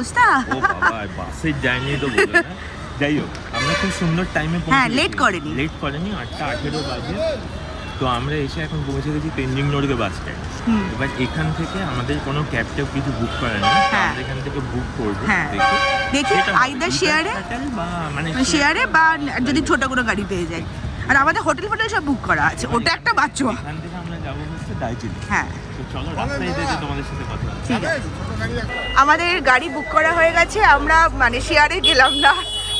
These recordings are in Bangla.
অবস্থা? ও বাবা বাসের জার্নি তো বলো যাই হোক আমরা খুব সুন্দর টাইমে হ্যাঁ, late করেনি। লেট করেনি আটটা আঠেরো বাজে। তো আমরা এসে এখন পৌঁছে গেছি তেনজিং নড়গে বাস স্ট্যান্ড হুম। এবার এখান থেকে আমাদের কোনো ক্যাব ট্যাব কিছু বুক করা নেই। হ্যাঁ। আমরা এখান থেকে বুক করব। হ্যাঁ। দেখি। দেখি shuttle বা মানে শেয়ারে বা যদি ছোট কোনো গাড়ি পেয়ে যায়। আর আমাদের হোটেল ফোটেল সব বুক করা আছে। ওটা একটা বাচ্চা। এখান থেকে আমরা যাব হচ্ছে দার্জিলিং। হ্যাঁ। তো চলো রাস্তায় যেতে তোমাদের সাথে কথা ঠিক আছে। আমাদের গাড়ি বুক করা হয়ে গেছে আমরা মানে শেয়ারে গেলাম না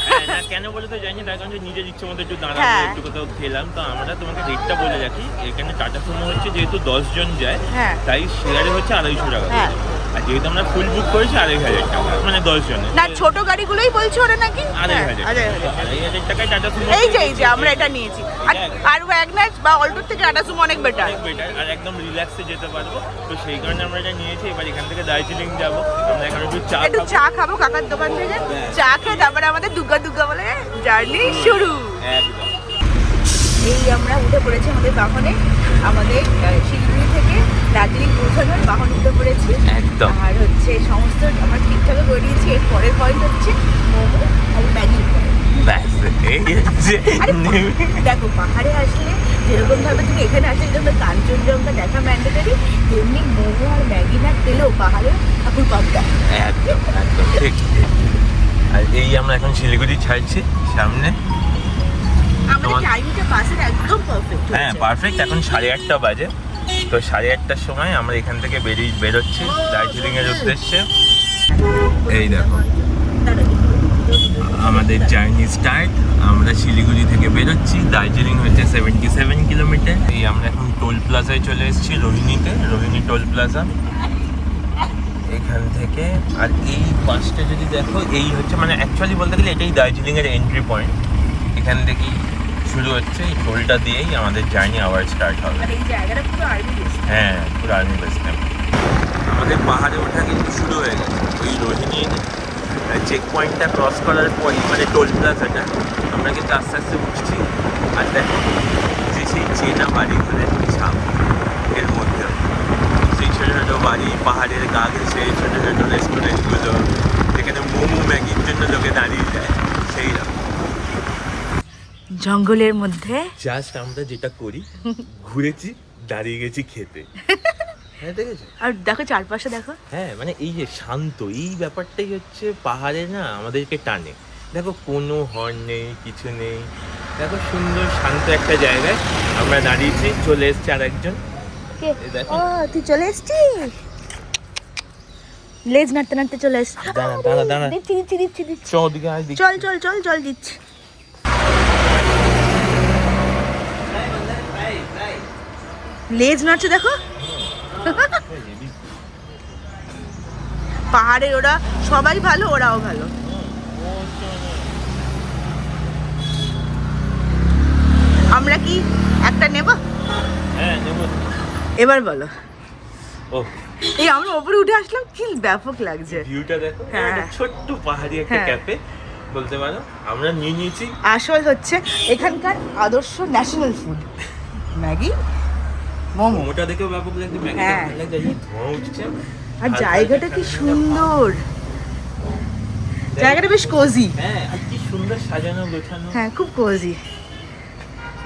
হ্যাঁ, না, কেন বলে তো জানি তার কারণ নিজের ইচ্ছে মতো একটু দাঁড়াবো হ্যাঁ। একটু কোথাও খেলাম তো আমরা তোমাকে রেটটা বলে রাখি এখানে টাটা সুমো হচ্ছে যেহেতু দশ জন যায় হ্যাঁ। তাই শেয়ারে হচ্ছে আড়াইশো টাকা। হ্যাঁ। আর যেহেতু আমরা ফুল বুক করেছি আড়াই হাজার টাকা। মানে দশ জনের না ছোট গাড়িগুলোই বলছে ওরা নাকি? আড়াই হ্যাঁ, হাজার আড়াই হাজার। টাকায় টাটা সুমো এই যে এই যে আমরা এটা নিয়েছি। আর আর ওয়াগনার বা অল্টোর থেকে টাটা সুমো অনেক বেটার অনেক বেটার আর একদম রিল্যাক্সে যেতে পারব। তো সেই কারণে আমরা এটা নিয়েছি। এবার এখান থেকে দার্জিলিং যাব। আমরা এখানে একটু চা একটু খাব। চা খাব কাকার দোকান থেকে। চা খেয়ে তারপরে আমাদের দুর্গা দুর্গা বলে জার্নি শুরু। একদম। এই আমরা উঠে পড়েছি আমাদের বাহনে। আমাদের শিলিগুড়ি থেকে। দার্জিলিং পৌঁছানোর বাহন উঠে পড়েছি। একদম। আর হচ্ছে সমস্ত আমরা ঠিকঠাক করে দিয়েছি এর পরের পয়েন্ট হচ্ছে মোমো আর ম্যাগি দেখো পাহাড়ে আসলে যেরকম ভাবে তুমি এখানে আসলে যেরকম কাঞ্চনজঙ্ঘা দেখা ম্যান্ডেটারি তেমনি মোমো আর ম্যাগি না খেলেও পাহাড়ে ঠাকুর পাবদা একদম একদম ঠিক। আর এই আমরা এখন শিলিগুড়ি ছাড়ছি সামনে। আমাদের টাইমটা বাসের একদম পারফেক্ট হ্যাঁ পারফেক্ট এখন সাড়ে আটটা বাজে। তো সাড়ে আটটার সময় আমরা এখান থেকে বেরিয়ে বেরোচ্ছি দার্জিলিং এর উদ্দেশ্যে। এই দেখো। আমাদের জার্নি স্টার্ট। আমরা শিলিগুড়ি থেকে বেরোচ্ছি। দার্জিলিং হচ্ছে সেভেন্টি সেভেন কিলোমিটার। এই আমরা এখন টোল প্লাজায় চলে এসেছি, রোহিণীতে। Rohini toll plaza. এখান থেকে আর এই বাসটা যদি দেখো, এই হচ্ছে মানে অ্যাকচুয়ালি বলতে গেলে এটাই দার্জিলিংয়ের এন্ট্রি পয়েন্ট এখান থেকেই শুরু হচ্ছে। এই টোলটা দিয়েই আমাদের জার্নি আবার স্টার্ট হবে। বেস হ্যাঁ পুরো আর্মি বেস ক্যাম্প আমাদের পাহাড়ে ওঠা কিন্তু শুরু হয়ে গেছে। ওই রোহিণীর চেক পয়েন্টটা ক্রস করার পরই মানে টোল প্লাজাটা আমরা কিন্তু আস্তে আস্তে উঠছি। আর দেখো যে সেই চেনা বাড়িগুলো ছাপ এর মধ্যে। সেই ছোটো ছোটো বাড়ি পাহাড়ের গা ঘেসে ছোটো ছোটো রেস্টুরেন্টগুলো যেখানে মোমো ম্যাগির জন্য লোকে দাঁড়িয়ে যায়। সেই জঙ্গলের মধ্যে। জাস্ট আমরা যেটা করি ঘুরেছি দাঁড়িয়ে গেছি খেতে। হ্যাঁ দেখেছ? আর দেখো চারপাশে দেখো। হ্যাঁ মানে এই যে শান্ত এই ব্যাপারটাই হচ্ছে পাহাড়ে না আমাদেরকে টানে। দেখো কোনো হর্ন নেই কিছু নেই। দেখো সুন্দর শান্ত একটা জায়গায় আমরা দাঁড়িয়েছি চলে এসছে আর একজন দেখো। ও তুই চলে এসছিস? লেজ নাড়তে নাড়তে চলে এসছিস। দাঁড়া, দাঁড়া, দাঁড়া। দিচ্ছি দিচ্ছি দিচ্ছি। চল চল চল চল দিচ্ছি। লেজ নাড়ছে দেখো। পাহাড়ের ওরা সবাই ভালো ওরাও ভালো। আমরা কি একটা নেব? হ্যাঁ নেব। এবার বলো। এই আমরা ওপরে উঠে আসলাম কি ব্যাপক লাগছে। ভিউটা দেখো হ্যাঁ। একটা ছোট্ট পাহাড়ি একটা। ক্যাফে বলতে পারো। আমরা নিয়ে নিয়েছি। আসল হচ্ছে এখানকার আদর্শ ন্যাশনাল ফুড ম্যাগি মোমোটা দেখেও ব্যাপক লাগছে ম্যাগিটা। ভালো লাগছে এই ধোঁয়া উঠছে। আর জায়গাটা কি সুন্দর। জায়গাটা বেশ কোজি হ্যাঁ কি সুন্দর সাজানো গোছানো। হ্যাঁ খুব কোজি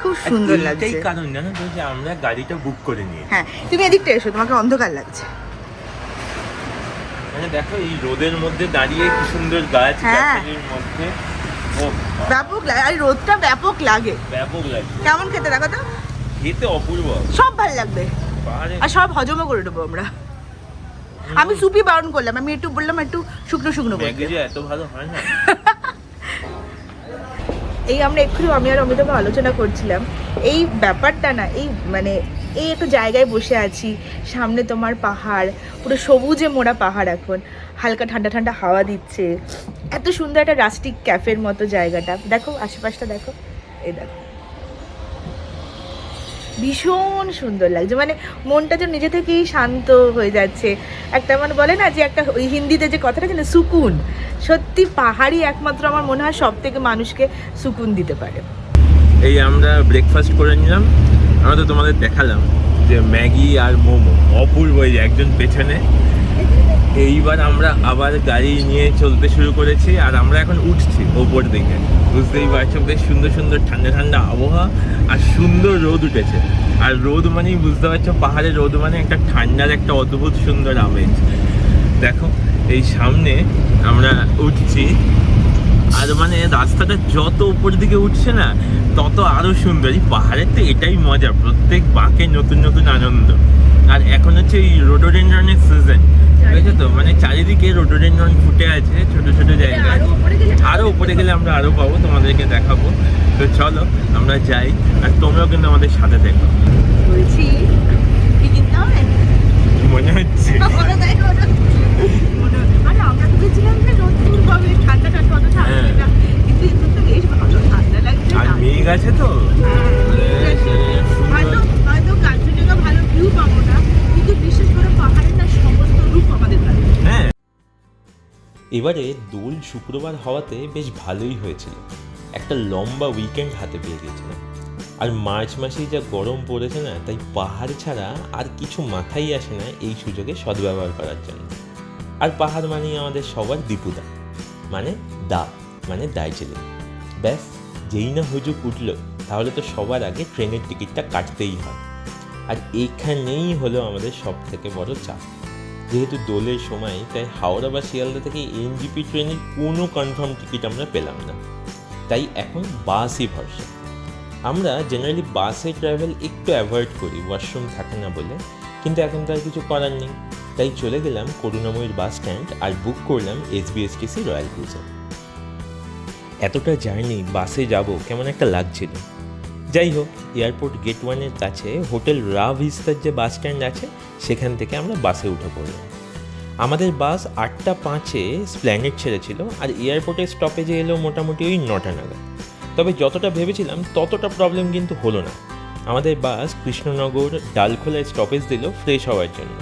খুব সুন্দর লাগছে। কারণ জানো তো যে আমরা গাড়িটা বুক করে নিয়ে হ্যাঁ তুমি এদিকটা এসো তোমাকে অন্ধকার লাগছে। মানে দেখো এই রোদের মধ্যে দাঁড়িয়ে কি সুন্দর গাছ হ্যাঁ। মধ্যে। ব্যাপক লাগে আর রোদটা ব্যাপক লাগে। ব্যাপক লাগে। কেমন খেতে দেখো তো। খেতে অপূর্ব। সব ভালো লাগবে। আর সব হজমও করে দেবো আমরা। আমি সুপি বারণ করলাম আমি একটু বললাম একটু শুকনো শুকনো এত ভালো হয় না? এই আমরা একটু আমি আর অমিতাভ আলোচনা করছিলাম। এই ব্যাপারটা না এই মানে এই একটা জায়গায় বসে আছি সামনে তোমার পাহাড় পুরো সবুজে মোড়া পাহাড় এখন। হালকা ঠান্ডা ঠান্ডা হাওয়া দিচ্ছে। এত সুন্দর একটা রাস্টিক ক্যাফের মতো জায়গাটা। দেখো আশেপাশটা দেখো। এই দেখো। ভীষণ সুন্দর লাগছে। মানে মনটা যেন নিজে থেকেই শান্ত হয়ে যাচ্ছে। একটা মানে বলে না যে একটা ওই হিন্দিতে যে কথাটা না সুকুন। সত্যি পাহাড়ই একমাত্র আমার মনে হয় সব থেকে মানুষকে সুকুন দিতে পারে। এই আমরা ব্রেকফাস্ট করে নিলাম। আমরা তো তোমাদের দেখালাম যে ম্যাগি আর মোমো। অপূর্ব এই একজন পেছনে। এইবার আমরা আবার গাড়ি নিয়ে চলতে শুরু করেছি আর আমরা এখন উঠছি ওপর দিকে। বুঝতেই পারছ, বেশ সুন্দর সুন্দর ঠান্ডা ঠান্ডা আবহাওয়া আর সুন্দর রোদ উঠেছে। আর রোদ মানেই বুঝতে পারছ, পাহাড়ে রোদ মানে একটা ঠান্ডার একটা অদ্ভুত সুন্দর আমেজ। দেখো, এই সামনে আমরা উঠছি আর মানে রাস্তাটা যত উপর দিকে উঠছে না, তত আরও সুন্দর। এই পাহাড়ের তো এটাই মজা, প্রত্যেক বাঁকে নতুন নতুন আনন্দ। আর এখন হচ্ছে এই রোডোডেন্ড্রনের সিজন বুঝেছ তো? মানে চারিদিকে রোডোডেন্ড্রন ফুটে আছে ছোট ছোট জায়গায়। আরও উপরে গেলে আমরা আরও পাবো তোমাদেরকে দেখাবো। তো চলো আমরা যাই আর তোমরাও কিন্তু আমাদের সাথে দেখো বলছি মনে হচ্ছে। ওরা তাই ওরা মনে- আরে আমরা তো গেছিলাম যে রোদ্দুর হবে ঠান্ডা এবারে দোল শুক্রবার হওয়াতে বেশ ভালোই হয়েছিল। একটা লম্বা উইকেন্ড হাতে পেয়ে গেছিলাম আর মার্চ মাসেই যা গরম পড়েছে না, তাই পাহাড় ছাড়া আর কিছু মাথায় আসে না এই সুযোগে সদ্ব্যবহার করার জন্য। আর পাহাড় মানেই আমাদের সবার দীপুদা। মানে দা মানে দার্জিলিং। ব্যাস, যেই না হুজুক উঠল, তাহলে তো সবার আগে ট্রেনের টিকিটটা কাটতেই হয়। আর এখানেই হলো আমাদের সব থেকে বড় চাপ। যেহেতু দোলের সময়, তাই হাওড়া বা শিয়ালদা থেকে এনজিপি ট্রেনের কোনো কনফার্ম টিকিট আমরা পেলাম না। তাই এখন বাসই ভরসা। আমরা জেনারেলি বাসে ট্রাভেল একটু অ্যাভয়েড করি ওয়াশরুম থাকে না বলে, কিন্তু এখন তো আর কিছু করার নেই। তাই চলে গেলাম করুণাময়ীর বাস স্ট্যান্ড আর বুক করলাম এসবিএসটিসি রয়্যাল ক্রুজার এতটা জার্নি বাসে যাব কেমন একটা লাগছিল। যাই হোক এয়ারপোর্ট গেট ওয়ানের কাছে হোটেল রা ভিস্তার যে বাস স্ট্যান্ড আছে, সেখান থেকে আমরা বাসে উঠে পড়লাম। আমাদের বাস আটটা পাঁচে স্প্ল্যানেট ছেড়েছিল আর এয়ারপোর্টের স্টপেজে এলো মোটামুটি ওই নটা নাগাদ। তবে যতটা ভেবেছিলাম, ততটা প্রবলেম কিন্তু হলো না। আমাদের বাস কৃষ্ণনগর ডালখোলায় স্টপেজ দিল ফ্রেশ হওয়ার জন্য।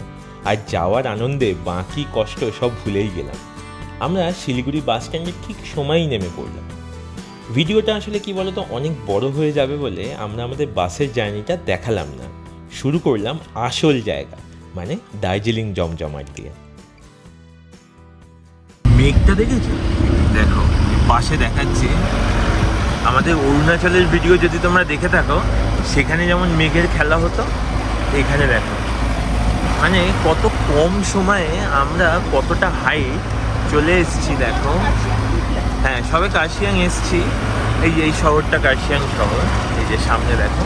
আর যাওয়ার আনন্দে বাকি কষ্ট সব ভুলেই গেলাম। আমরা শিলিগুড়ি বাস স্ট্যান্ডে ঠিক সময়ই নেমে পড়লাম। ভিডিওটা আসলে কি বলতো, অনেক বড় হয়ে যাবে বলে আমরা আমাদের বাসের জার্নিটা দেখালাম না। শুরু করলাম আসল জায়গা মানে দার্জিলিং জমজমাট দিয়ে। মেঘটা দেখেছ? দেখো, পাশে দেখাচ্ছে। আমাদের অরুণাচলের ভিডিও যদি তোমরা দেখে থাকো, সেখানে যেমন মেঘের খেলা হতো, এখানে দেখো। মানে কত কম সময়ে আমরা কতটা হাইট চলে এসেছি, দেখো। হ্যাঁ সবে কার্শিয়াং এসেছি। এই এই শহরটা কার্শিয়াং শহর এই যে সামনে দেখো।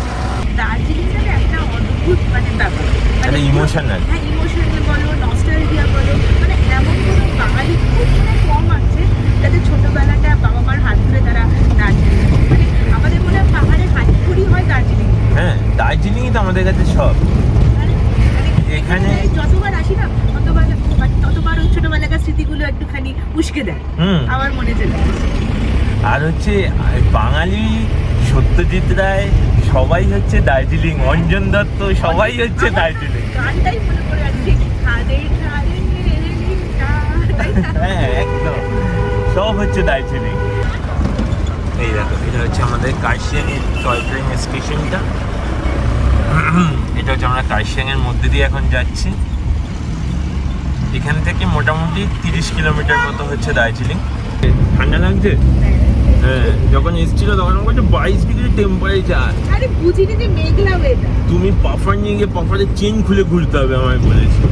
একটা অদ্ভুত মানে ব্যাপার। মানে ইমোশনাল হ্যাঁ ইমোশনাল বলো নস্টালজিয়া বলো মানে এমন কোনো বাঙালি খুব মানে কম আছে যাদের ছোটবেলাটা বাবা মার হাত ধরে তারা দার্জিলিং মানে আমাদের মনে হয় পাহাড়ে হয় দার্জিলিং। হ্যাঁ দার্জিলিংই তো আমাদের কাছে সব। মানে মানে এখানে- যতবার আসি না ততবার ততবার ওই ছোটবেলাকার স্মৃতিগুলো একটুখানি উস্কে দেয়। আমার মনে চলে আর হচ্ছে বাঙালি সত্যজিৎ রায় সবাই হচ্ছে দার্জিলিং অঞ্জন দত্ত সবাই হচ্ছে দার্জিলিং। গানটাই মনে পড়ে? হ্যাঁ একদম। সব হচ্ছে দার্জিলিং। এই দেখো এটা হচ্ছে আমাদের কার্শিয়াং টয় ট্রেন স্টেশনটা এটা হচ্ছে আমরা কার্শিয়াংয়ের মধ্যে দিয়ে এখন যাচ্ছি। এখান থেকে মোটামুটি তিরিশ কিলোমিটার মতো হচ্ছে দার্জিলিং। ঠান্ডা লাগছে? হ্যাঁ। যখন এসেছিল তখন বলছে বাইশ ডিগ্রি টেম্পারেচার আরে বুঝিনি যে মেঘলা ওয়েদার তুমি পাফার নিয়ে গিয়ে পাফারের চেন খুলে ঘুরতে হবে আমায় বলেছিল।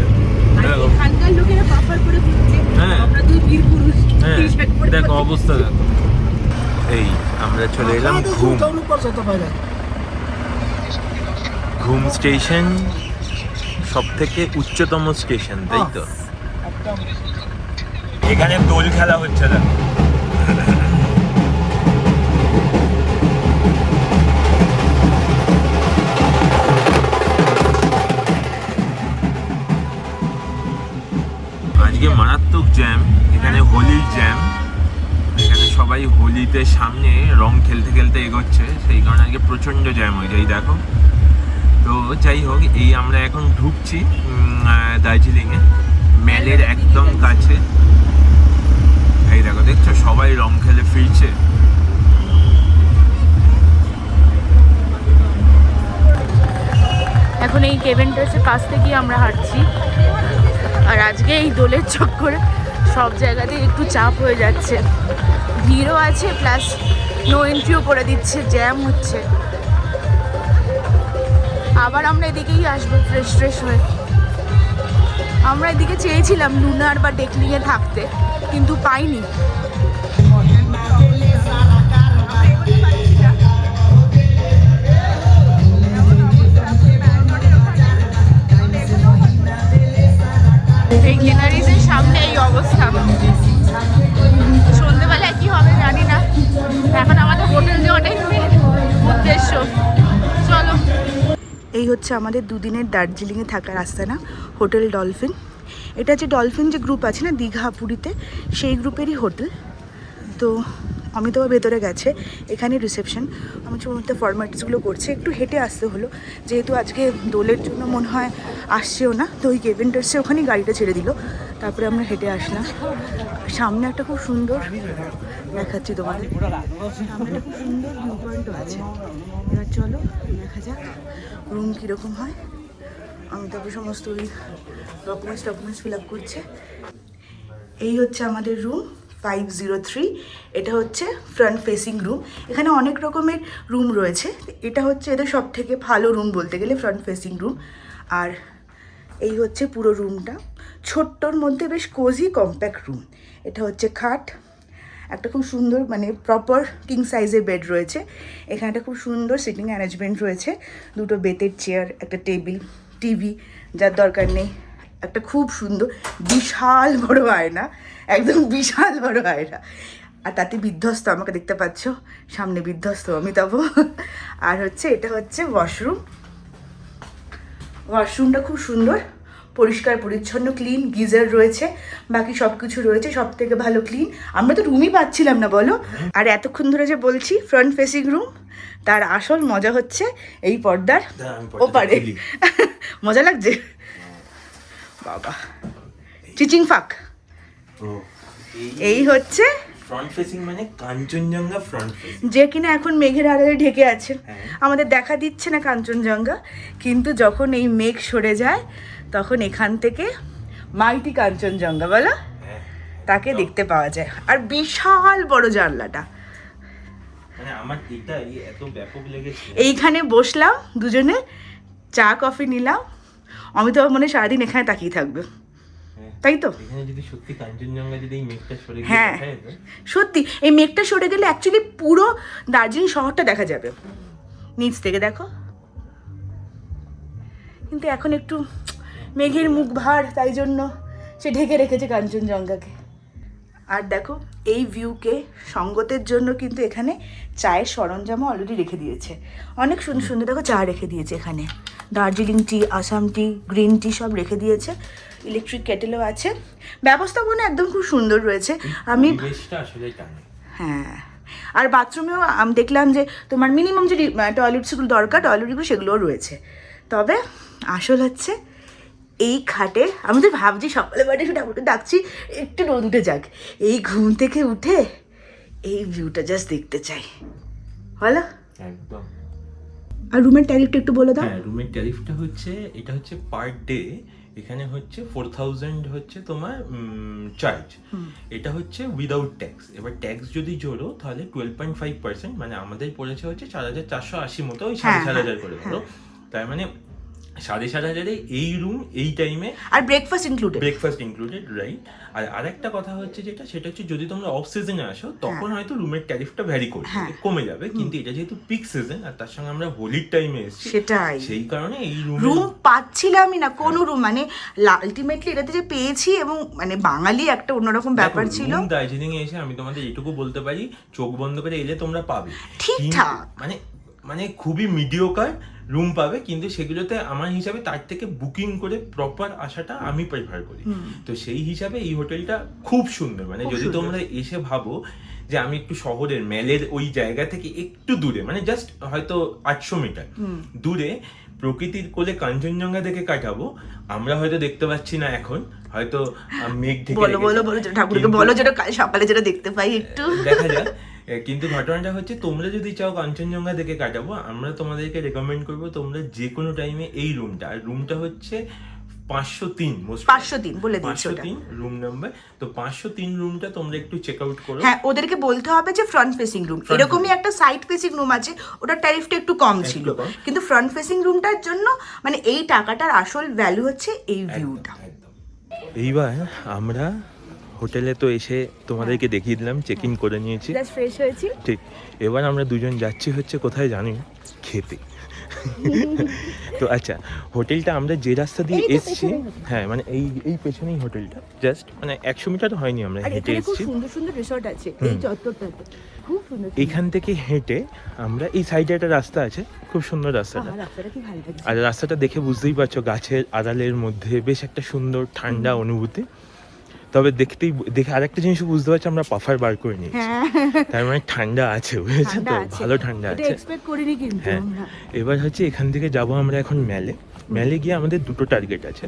দেখো। এখানকার লোকেরা পাফার করে ঘুরছে। হ্যাঁ। আমরা দুই বীর পুরুষ হ্যাঁ। দেখো অবস্থা দেখো। এই আমরা চলে এলাম ঘুম। ঘুম স্টেশন সব থেকে উচ্চতম স্টেশন তাই তো? এখানে দোল খেলা হচ্ছে না আজকে মারাত্মক জ্যাম এখানে হোলির জ্যাম। এখানে সবাই হোলিতে সামনে রং খেলতে খেলতে এগোচ্ছে সেই কারণে আজকে প্রচণ্ড জ্যাম হয়ে যায় দেখো। তো যাই হোক, এই আমরা এখন ঢুকছি দার্জিলিংয়ে। মেলের একদম কাছে। এই দেখো, দেখছ? সবাই রং খেলে ফিরছে। এখন এই কেভেন্টার্সের কাছ থেকে আমরা হাঁটছি। আর আজকে এই দোলের চক্করে, সব জায়গাতেই একটু চাপ হয়ে যাচ্ছে। ভিড়ও আছে প্লাস নো এন্ট্রিও করে দিচ্ছে জ্যাম হচ্ছে। আবার আমরা এদিকেই আসব ফ্রেশ ফ্রেশ হয়ে। আমরা এদিকে চেয়েছিলাম লুনার বা ডেকলিংয়ে থাকতে, কিন্তু পাইনি। হচ্ছে আমাদের দুদিনের দার্জিলিংয়ে থাকার আস্তানা হোটেল ডলফিন। এটা যে ডলফিন যে গ্রুপ আছে না দীঘা পুরীতে সেই গ্রুপেরই হোটেল। তো অমিতাভ ভেতরে গেছে, এখানে রিসেপশন আমি সমস্ত ফর্মালিটিসগুলো করছে, একটু হেঁটে আসতে হলো। যেহেতু আজকে দোলের জন্য মনে হয় আসছেও না, তো ওই কেভেন্টার্সে ওখানেই গাড়িটা ছেড়ে দিল। তারপরে আমরা হেঁটে আসলাম। সামনে একটা খুব সুন্দর দেখাচ্ছি তোমাদের। সামনে একটা খুব সুন্দর ভিউ পয়েন্টও আছে। এবার চলো, দেখা যাক রুম কীরকম হয়। আমি তারপর সমস্ত ওই ডকুমেন্টস ডকুমেন্টস ফিল আপ করছে। এই হচ্ছে আমাদের রুম ফাইভ জিরো থ্রি এটা হচ্ছে ফ্রন্ট ফেসিং রুম এখানে অনেক রকমের রুম রয়েছে। এটা হচ্ছে এদের সব থেকে ভালো রুম বলতে গেলে ফ্রন্ট ফেসিং রুম আর এই হচ্ছে পুরো রুমটা ছোট্টর মধ্যে বেশ কোজি কম্প্যাক্ট রুম এটা হচ্ছে খাট। একটা খুব সুন্দর মানে প্রপার কিং সাইজের বেড রয়েছে। এখানে একটা খুব সুন্দর সিটিং অ্যারেঞ্জমেন্ট রয়েছে। দুটো বেতের চেয়ার একটা টেবিল টিভি যার দরকার নেই। একটা খুব সুন্দর, বিশাল বড় আয়না। একদম বিশাল বড় আয়না। আর তাতে বিধ্বস্ত, আমাকে দেখতে পাচ্ছ? সামনে বিধ্বস্ত, অমিতাভ। আর হচ্ছে, এটা হচ্ছে ওয়াশরুম ওয়াশরুমটা খুব সুন্দর। পরিষ্কার পরিচ্ছন্ন ক্লিন গিজার রয়েছে। বাকি সব কিছু রয়েছে সব থেকে ভালো ক্লিন আমরা তো রুমই পাচ্ছিলাম না বলো? আর এতক্ষণ ধরে যে বলছি ফ্রন্ট ফেসিং রুম তার আসল মজা হচ্ছে এই পর্দার ওপারে। মজা লাগছে? বাবা। চিচিং ফাক। এই হচ্ছে ফ্রন্ট ফেসিং মানে কাঞ্চনজঙ্ঘা ফ্রন্ট ফেসিং যে কিনা এখন মেঘের আড়ালে ঢেকে আছে। হ্যাঁ। আমাদের দেখা দিচ্ছে না কাঞ্চনজঙ্ঘা কিন্তু যখন এই মেঘ সরে যায় তখন এখান থেকে মাইটি কাঞ্চনজঙ্ঘা বলো হ্যাঁ তাকে দেখতে পাওয়া যায়। আর বিশাল বড় জানলাটা। মানে এইখানে বসলাম দুজনে চা কফি নিলাম। অমিতাভ মনে হয় সারাদিন এখানে তাকিয়ে থাকবে। হ্যাঁ। তাই তো? হ্যাঁ। সত্যি এই মেঘটা সরে গেলে অ্যাকচুয়ালি পুরো দার্জিলিং শহরটা দেখা যাবে। নিচ থেকে দেখো। কিন্তু এখন একটু মেঘের মুখ ভার তাই জন্য সে ঢেকে রেখেছে কাঞ্চনজঙ্ঘাকে। আর দেখো এই ভিউকে সঙ্গতের জন্য কিন্তু এখানে চায়ের সরঞ্জামও অলরেডি রেখে দিয়েছে। অনেক সুন্দর সুন্দর দেখো চা রেখে দিয়েছে এখানে। Darjeeling tea Assam tea green tea সব রেখে দিয়েছে। ইলেকট্রিক কেটেলও আছে। ব্যবস্থাপনা একদম খুব সুন্দর রয়েছে। আমি হ্যাঁ। আর বাথরুমেও আমি দেখলাম যে তোমার মিনিমাম যে টয়লেটসগুলো দরকার টয়লেটগুলো সেগুলোও রয়েছে। তবে আসল হচ্ছে এই খাটে আমি তো ভাবছি সকালে বাড়ি একটু ঠাকুরকে ডাকছি একটু রোদ উঠে যাক। এই ঘুম থেকে উঠে এই ভিউটা জাস্ট দেখতে চাই। বলো একদম। আর রুমের ট্যারিফটা একটু বলে দাও। হ্যাঁ রুমের ট্যারিফটা হচ্ছে এটা হচ্ছে পার ডে এখানে হচ্ছে ফোর থাউজেন্ড হচ্ছে তোমার চার্জ এটা হচ্ছে উইদাউট ট্যাক্স এবার ট্যাক্স যদি জোড়ো তাহলে টুয়েলভ পয়েন্ট ফাইভ পার্সেন্ট মানে আমাদের পড়েছে হচ্ছে চার হাজার চারশো আশি মতো ওই সাড়ে হ্যাঁ, চার হাজার হ্যাঁ, করে ধরো তার মানে সাড়ে চার হাজারে এই রুম এই টাইমে আর breakfast included breakfast included right আর আরেকটা কথা হচ্ছে যেটা সেটা হচ্ছে যদি তোমরা অফ সিজনে আসো তখন হয়তো রুমের ট্যারিফটা ভ্যারি করবে হ্যাঁ। কমে যাবে। কিন্তু এটা যেহেতু পিক সিজন আর তার সঙ্গে আমরা হোলির টাইমে এসেছি সেটাই। সেই কারণে এই রুম রুম পাচ্ছিলামই না কোনো রুম মানে আলটিমেটলি এটাতে যে পেয়েছি এবং মানে বাঙালি একটা অন্যরকম ব্যাপার ছিল। দার্জিলিং এসে আমি তোমাদের এটুকু বলতে পারি চোখ বন্ধ করে এলে তোমরা পাবে। ঠিকঠাক। মানে মানে খুবই মিডিওকার রুম পাবে কিন্তু সেগুলোতে আমার হিসাবে তার থেকে বুকিং করে প্রপার আসাটা আমি প্রেফার করি। তো সেই হিসাবে এই হোটেলটা খুব সুন্দর। মানে যদি তোমরা এসে ভাবো যে আমি একটু শহরের মেলের ওই জায়গা থেকে একটু দূরে মানে জাস্ট হয়তো আটশো মিটার দূরে প্রকৃতির কোলে কাঞ্চনজঙ্ঘা দেখে কাটাবো আমরা হয়তো দেখতে পাচ্ছি না এখন হয়তো মেঘ থেকে বলো বলো বলো ঠাকুরকে বলো যেটা কাল সকালে যেটা দেখতে পাই একটু। দেখা যাক। কিন্তু ঘটনাটা হচ্ছে তোমরা যদি চাও কাঞ্চনজঙ্ঘা দেখে কাটাবো আমরা তোমাদেরকে রেকমেন্ড করব তোমরা যে কোনো টাইমে এই রুমটা আর রুমটা হচ্ছে পাঁচশো তিন পাঁচশো তিন বলে পাঁচশো তিন রুম নাম্বার তো পাঁচশো তিন রুমটা তোমরা একটু চেক আউট করো। হ্যাঁ ওদেরকে বলতে হবে যে ফ্রন্ট ফেসিং রুম এরকমই একটা সাইড ফেসিং রুম আছে ওটার ট্যারিফটা একটু কম ছিল। কিন্তু ফ্রন্ট ফেসিং রুমটার জন্য মানে এই টাকাটার আসল ভ্যালু হচ্ছে এই ভিউটা এইবার আমরা হোটেলে তো এসে তোমাদেরকে দেখিয়ে দিলাম চেক ইন করে নিয়েছি। ফ্রেশ হয়েছি। ঠিক এবার আমরা দুজন যাচ্ছি হচ্ছে কোথায় জানি খেতে। তো আচ্ছা হোটেলটা আমরা যে রাস্তা দিয়ে এসছি হ্যাঁ মানে এই এই পেছনেই হোটেলটা। জাস্ট মানে একশো মিটার হয়নি আমরা হেঁটে এসছি। সুন্দর সুন্দর রিসর্ট আছে এই চত্বরটাতে। খুব সুন্দর সুন্দর। এখান থেকে হেঁটে আমরা এই সাইডে একটা রাস্তা আছে খুব সুন্দর রাস্তাটা। আর রাস্তাটা দেখে বুঝতেই পারছ গাছের আড়ালের মধ্যে বেশ একটা সুন্দর ঠান্ডা অনুভূতি। তবে দেখতেই দেখে আরেকটা জিনিস বুঝতে পারছি আমরা পাফার বার করে নিয়েছি। হ্যাঁ। তার মানে ঠান্ডা আছে বুঝেছ তো? ভালো ঠান্ডা আছে। হ্যাঁ। এবার হচ্ছে এখান থেকে যাব আমরা এখন মেলে মেলে গিয়ে আমাদের দুটো টার্গেট আছে।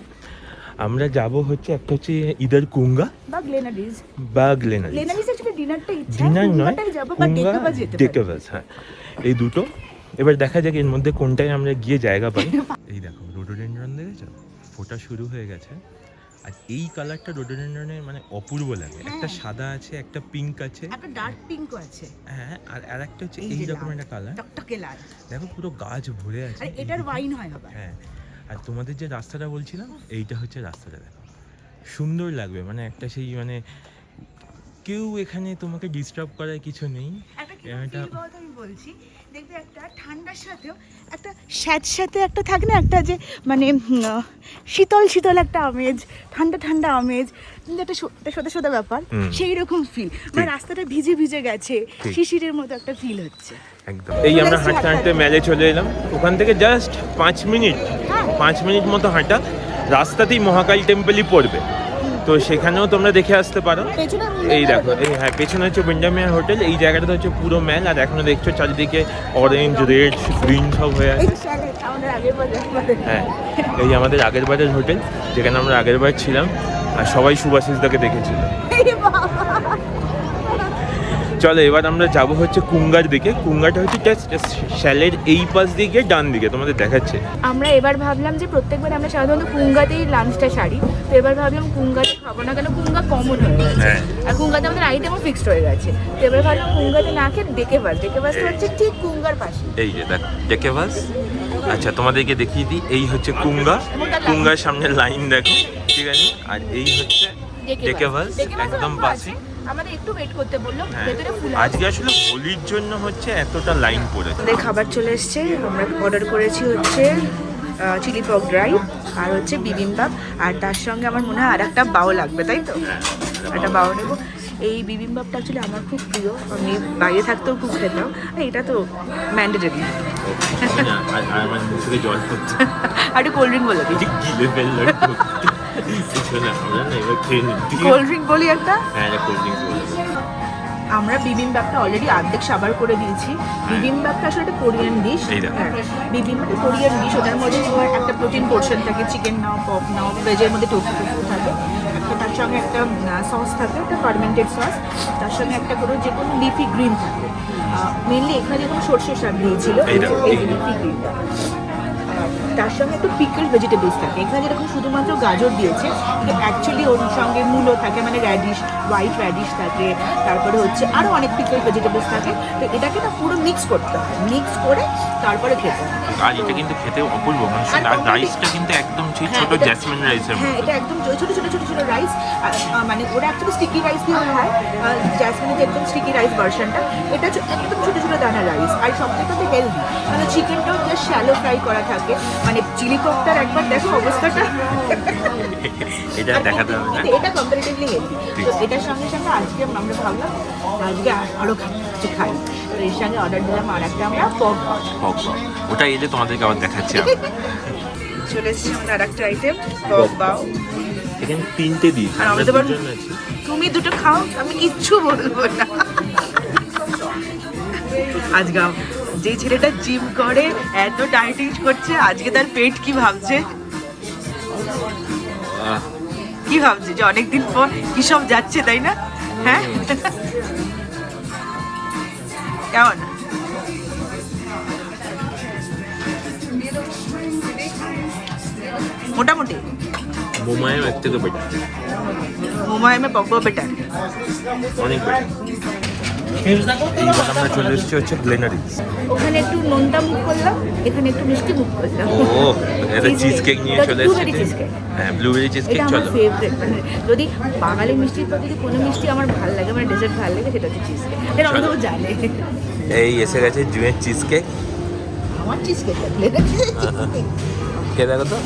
আমরা যাব হচ্ছে একটা হচ্ছে ইদার কুঙ্গা বা গ্লেনারিজ বা গ্লেনারিজ ডিনারটা ডিনার নয় কুঙ্গা হ্যাঁ। এই দুটো। এবার দেখা যাক এর মধ্যে কোনটায় আমরা গিয়ে জায়গা পাই। এই দেখো রোডোডেন্ড্রন দেখেছ? ফোটা শুরু হয়ে গেছে। আর এই কালারটা রোডোডেন্ড্রনের মানে অপূর্ব লাগে। একটা হ্যাঁ। সাদা আছে একটা পিঙ্ক আছে। একটা ডার্ক পিঙ্কও আছে। হ্যাঁ আর আর একটা হচ্ছে এই রকম একটা কালার টকটকে লাল। দেখো পুরো গাছ ভরে আছে। আর এটার ওয়াইন হয় আবার। হ্যাঁ আর তোমাদের যে রাস্তাটা বলছিলাম এইটা হচ্ছে রাস্তাটা দেখো। সুন্দর লাগবে মানে একটা সেই মানে কেউ এখানে তোমাকে ডিস্টার্ব করার কিছু নেই। একটা বলছি? দেখবে একটা ঠান্ডার সাথেও একটা স্যাঁতস্যাঁতে একটা থাকে না একটা যে মানে শীতল শীতল একটা আমেজ ঠান্ডা ঠান্ডা আমেজ কিন্তু একটা সোদা সোদা ব্যাপার সেই রকম ফিল মানে রাস্তাটা ভিজে ভিজে গেছে। শিশিরের মতো একটা ফিল হচ্ছে। একদম। এই আমরা হাঁটতে হাঁটতে মেলে চলে এলাম। ওখান থেকে জাস্ট পাঁচ মিনিট হ্যাঁ। পাঁচ মিনিট মতো হাঁটা। রাস্তাতেই মহাকাল টেম্পলই পড়বে। তো সেখানেও তোমরা দেখে আসতে পারো। এই দেখো, এই হ্যাঁ পেছনে হচ্ছে বেঞ্জামিয়া হোটেল এই জায়গাটা হচ্ছে পুরো ম্যাল আর এখনও দেখছ চারিদিকে অরেঞ্জ রেড গ্রিন সব হয়ে আছে। হ্যাঁ এই আমাদের আগের বারের হোটেল যেখানে আমরা আগের বার ছিলাম, আর সবাই সুভাষিসদাকে দেখেছিল। চলো এবার আমরা যাব হচ্ছে কুঙ্গার দিকে। কুঙ্গাটা হচ্ছে জাস্ট শ্যালের এই পাশ দিকে ডান দিকে তোমাদের দেখাচ্ছে। আমরা এবার ভাবলাম যে প্রত্যেকবার আমরা সাধারণত কুঙ্গাতেই লাঞ্চটা সারি। তো এবার ভাবলাম কুঙ্গাতে খাব না কেন কুঙ্গা কমন হয়ে গেছে। হ্যাঁ। আর কুঙ্গাতে আমাদের আইটেমও ফিক্সড হয়ে গেছে। তো এবার ভাবলাম কুঙ্গাতে না খেয়ে ডেকে বাস ডেকে বাসটা হচ্ছে ঠিক কুঙ্গার পাশে। এই যে দেখ ডেকে বাস আচ্ছা তোমাদেরকে দেখিয়ে দিই এই হচ্ছে কুঙ্গা। কুঙ্গার সামনে লাইন দেখো ঠিক আছে? আর এই হচ্ছে ডেকে বাস একদম পাশে। আমাদের একটু ওয়েট করতে বলল হ্যাঁ। ভেতরে ফুল আজকে আসলে হোলির জন্য হচ্ছে এতটা লাইন পড়েছে আমাদের খাবার চলে এসছে আমরা অর্ডার করেছি হচ্ছে চিলি পক ড্রাই আর হচ্ছে বিবিম্বাপ আর তার সঙ্গে আমার মনে হয় আর একটা বাও লাগবে তাই তো? একটা বাও নেব। এই বিবিম্বাপটা অ্যাকচুয়ালি আমার খুব প্রিয় আমি বাইরে থাকতেও খুব খেতাম আর এটা তো ম্যান্ডেটরি আর কোল্ড ড্রিঙ্ক বলে দিই। আমরা না এবার খেয়ে নিচ্ছি কোল্ড ড্রিঙ্ক বলি একটা? হ্যাঁ কোল্ড ড্রিঙ্কস বলে। আমরা বিবিম্বাপটা অলরেডি অর্ধেক সাবার করে দিয়েছি। বিবিম্বাপটা আসলে একটা কোরিয়ান ডিশ দেখো। বিবিম্বাপটা কোরিয়ান ডিশ ওটার মধ্যে তোমার একটা প্রোটিন পোর্শন থাকে চিকেন নাও পপ নাও ভেজের মধ্যে টোফু টোফু থাকে। তো তার সঙ্গে একটা সস থাকে একটা ফার্মেন্টেড সস তার সঙ্গে একটা করে যে কোনো লিফি গ্রিন থাকে। মেনলি এখানে কোনো সর্ষে শাক দিয়েছিল। এই লিফি গ্রিনটা তার সঙ্গে একটু পিকল ভেজিটেবলস থাকে। এখানে যেরকম শুধুমাত্র গাজর দিয়েছে। কিন্তু অ্যাকচুয়ালি ওর সঙ্গে মূলো থাকে মানে র্যাডিশ হোয়াইট র্যাডিশ থাকে। তারপরে হচ্ছে আরও অনেক পিকল ভেজিটেবলস থাকে। তো এটাকে না পুরো মিক্স করতে হয়। মিক্স করে তারপরে খেতে হয়। আর এটা কিন্তু খেতে অপূর্ব। মানে রাইসটা কিন্তু একদম হ্যাঁ, ছোট এটা- জ্যাসমিন রাইসের হ্যাঁ এটা একদম ছোট ছোট ছোট ছোট ছোট রাইস মানে ওরা অ্যাকচুয়ালি স্টিকি রাইস দিয়ে খায় জ্যাসমিনের যে একদম স্টিকি রাইস ভার্সনটা এটা একদম ছোট ছোট দানা রাইস আর সব থেকে হেলদি মানে চিকেনটাও জাস্ট শ্যালো ফ্রাই করা থাকে। মানে চিলি পকটার একবার দেখো অবস্থাটা। এটা দেখাতে হবে না। এটা কম্পারেটিভলি হেলদি তো এটার সঙ্গে সঙ্গে আজকে আমরা ভাবলাম আজকে আরও কিছু খাই। তো এর সঙ্গে অর্ডার দিলাম আর একটা আমরা পক পক। ওটা এলে তোমাদেরকে আবার দেখাচ্ছি আমি চলে এসেছি আমাদের আর একটা আইটেম পক বাও এখানে তিনটে দিয়েছি। আর আমরা আমাদের তুমি দুটো খাও আমি কিচ্ছু বলব না। আজকে যে ছেলেটা জিম করে এত ডায়েটিং করছে আজকে তার পেট কি ভাবছে? কি ভাবছে যে অনেকদিন পর কি সব যাচ্ছে তাই না? হ্যাঁ? কেমন? মোটামুটি? মোমায়েম এর থেকে বেটার মোমায়মে পকো বেটার অনেক বেটার এইবার আমরা চলে এসেছি হচ্ছে গ্লেনারিজ ওখানে একটু নোনটা মুখ করলাম এখানে একটু মিষ্টি মুখ করলাম। ও এটা চিজ কেক নিয়ে চলে এসেছি। হ্যাঁ ব্লুবেরি চিজ কেক চলো। মানে যদি বাঙালি মিষ্টির পর যদি কোনো মিষ্টি আমার ভালো লাগে মানে ডেজার্ট ভালো লাগে সেটা হচ্ছে চিজ কেক এটা অনেক জানে। এই এসে গেছে জুয়ের চিজ কেক আমার চিজ কেক কে দেখো তো।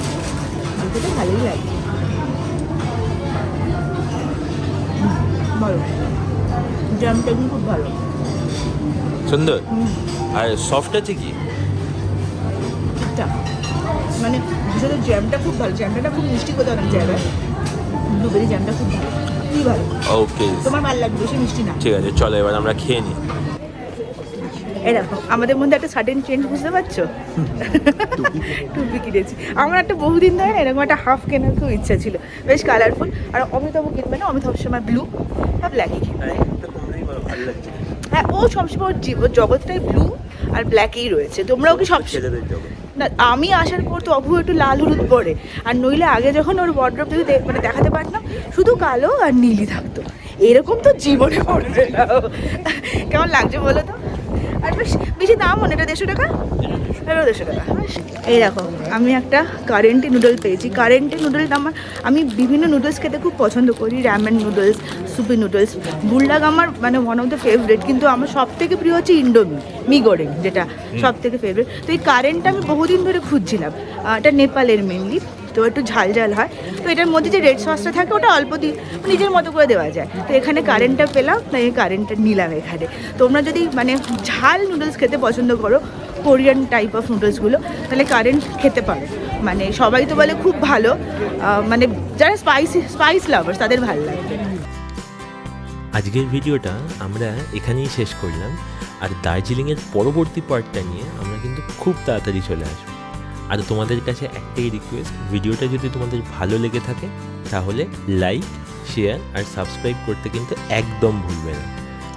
আমাকে তো ভালোই লাগে। হুম, জামটা কিন্তু খুব ভালো। সুন্দর? আর সফট আছে কি? ঠিকঠাক মানে বিশেষ জ্যামটা খুব ভালো জ্যামটা খুব মিষ্টি কোথাও অনেক জায়গায়। ব্লুবেরি জ্যামটা খুব ভালো খুবই ভালো। ওকে তোমার ভালো লাগবে বেশি মিষ্টি না। ঠিক আছে চলো এবার আমরা খেয়ে নিই এই দেখো আমাদের মধ্যে একটা সাডেন চেঞ্জ বুঝতে পারছ? টুপি কিনেছি। আমার একটা বহুদিন ধরে না এরকম একটা হাফ কেনার খুব ইচ্ছা ছিল। বেশ কালারফুল আর অমিতাভ কিনবে না? অমিতাভ সময় ব্লু আর ব্ল্যাকই কিনবে। ভালো লাগছে। হ্যাঁ ও সবসময় ওর জীব- জগৎটাই ব্লু আর ব্ল্যাকেই রয়েছে। তোমরাও কি সব ছেলেদের জগৎ। না আমি আসার পর তো অভু একটু লাল হলুদ পরে। আর নইলে আগে যখন ওর যদি দে- মানে দেখাতে পারতাম শুধু কালো আর নীলই থাকতো। এরকম তো জীবনে পড়বে না। কেমন লাগছে বলো তো? আর বেশ বেশি দাম মনে এটা দেড়শো টাকা? এটাও দেড়শো টাকা। এই দেখো আমি একটা কারেন্টি নুডল পেয়েছি। কারেন্টি নুডলটা আমার আমি বিভিন্ন নুডলস খেতে খুব পছন্দ করি। Ramen noodles soupy noodles Buldak আমার মানে ওয়ান অফ দ্য ফেভারিট কিন্তু আমার সব থেকে প্রিয় হচ্ছে ইন্ডোমি মিগোরেং যেটা সব থেকে ফেভারিট তো এই কারেন্টটা আমি বহুদিন ধরে খুঁজছিলাম। এটা নেপালের মেনলি তো একটু ঝাল ঝাল হয়। তো এটার মধ্যে যে রেড সসটা থাকে ওটা অল্প দিন নিজের মতো করে দেওয়া যায়। তো এখানে কারেন্টটা পেলাম তাই এই কারেন্টটা নিলাম এখানে। তোমরা যদি মানে ঝাল নুডলস খেতে পছন্দ করো কোরিয়ান টাইপ অফ নুডলসগুলো তাহলে কারেন্ট খেতে পারো মানে সবাই তো বলে খুব ভালো মানে যারা স্পাইসি স্পাইস লাভার্স তাদের ভালো লাগবে আজকের ভিডিওটা আমরা এখানেই শেষ করলাম। আর দার্জিলিংয়ের পরবর্তী পার্টটা নিয়ে আমরা কিন্তু খুব তাড়াতাড়ি চলে আসব। আর তোমাদের কাছে একটাই রিকোয়েস্ট ভিডিওটা যদি তোমাদের ভালো লেগে থাকে, তাহলে লাইক শেয়ার আর সাবস্ক্রাইব করতে কিন্তু একদম ভুলবে না।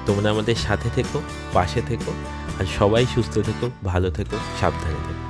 তোমরা আমাদের সাথে থেকো, পাশে থেকো। আর সবাই সুস্থ থেকো ভালো থেকো সাবধানে থেকো।